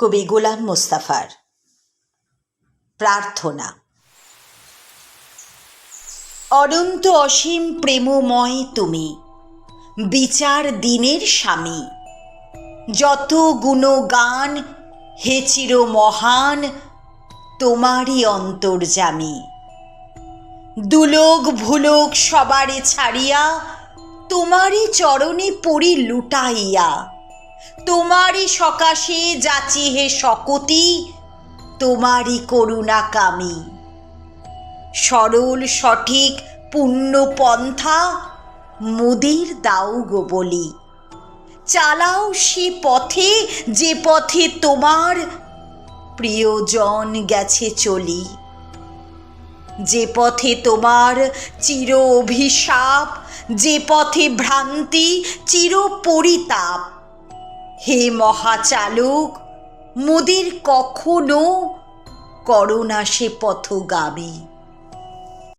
কবি গোলাম মোস্তাফার প্রার্থনা। অনন্ত অসীম প্রেমময় তুমি, বিচার দিনের স্বামী। যত গুণগান হে চির মহান তোমারই অন্তর্জামী দুলোক ভুলোক সবারে ছাড়িয়া, তোমারই চরণে পড়ি লুটাইয়া। তোমারই সকাশে যাচি হে শকতি, তোমারই করুণা কামি। সরল, সঠিক, পুণ্য পন্থা, মোদের দাও গো বলি। চালাও সে পথে যে পথে তোমার প্রিয়জন গেছে চলি। যে পথে তোমার চির অভিশাপ, যে পথে ভ্রান্তি, চির পরিতাপ হে মহাচালক মোদের কখনো করোনা সে পথগামী।